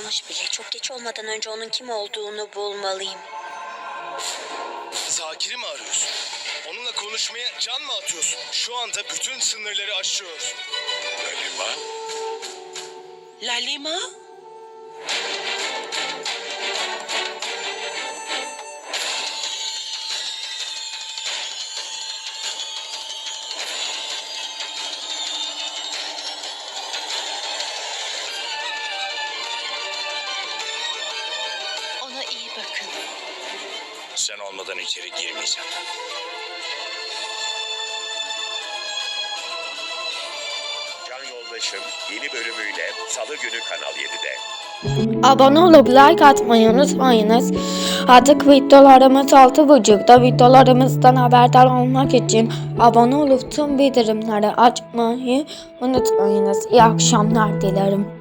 kalmış bile. Çok geç olmadan önce onun kim olduğunu bulmalıyım. Zakir'i mi arıyorsun? Onunla konuşmaya can mı atıyorsun? Şu anda bütün sınırları aşıyorsun. Halima, Lalima? Ona iyi bakın. sen olmadan içeri girmeyeceğim. Can Yoldaşım yeni bölümüyle Salı günü Kanal 7'de. Abone olup like atmayı unutmayınız. Artık videolarımız 6.30'da videolarımızdan haberdar olmak için abone olup tüm bildirimleri açmayı unutmayınız. İyi akşamlar dilerim.